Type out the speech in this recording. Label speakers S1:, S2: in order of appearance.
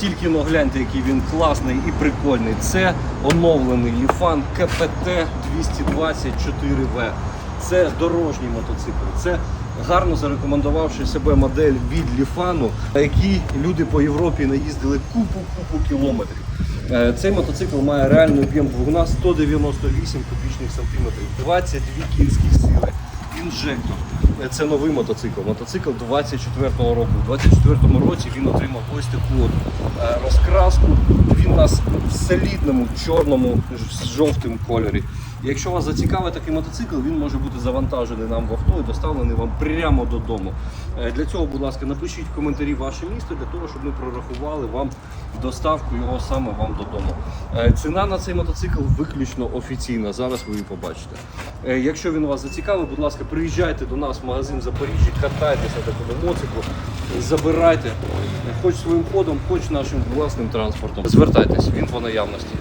S1: тільки но гляньте, який він класний і прикольний. Це оновлений Ліфан КПТ 224В. Це дорожній мотоцикл. Це гарно зарекомендувавши себе модель від Ліфану, на якій люди по Європі наїздили купу-купу кілометрів. Е, Цей мотоцикл має реальний об'єм двигуна 198 кубічних сантиметрів, 22 кінські сили, інжектор. Е, Це новий мотоцикл. Мотоцикл 24-го року. У 24-му році він отримав ось таку от е, розкраску. Він у нас в солідному чорному жовтим кольорі. Якщо вас зацікавить такий мотоцикл, він може бути завантажений нам в авто і доставлений вам прямо додому. Е, Для цього, будь ласка, напишіть в коментарі ваше місто для того, щоб ми прорахували вам доставку його саме вам додому. Е, Ціна на цей мотоцикл виключно офіційна. Зараз ви її побачите. Е, Якщо він вас зацікавить, будь ласка, приїжджайте до нас в магазин Запоріжжі, катайтеся такому моциклу, забирайте, хоч своїм ходом, хоч нашим власним транспортом. Звертайтесь, він по наявності.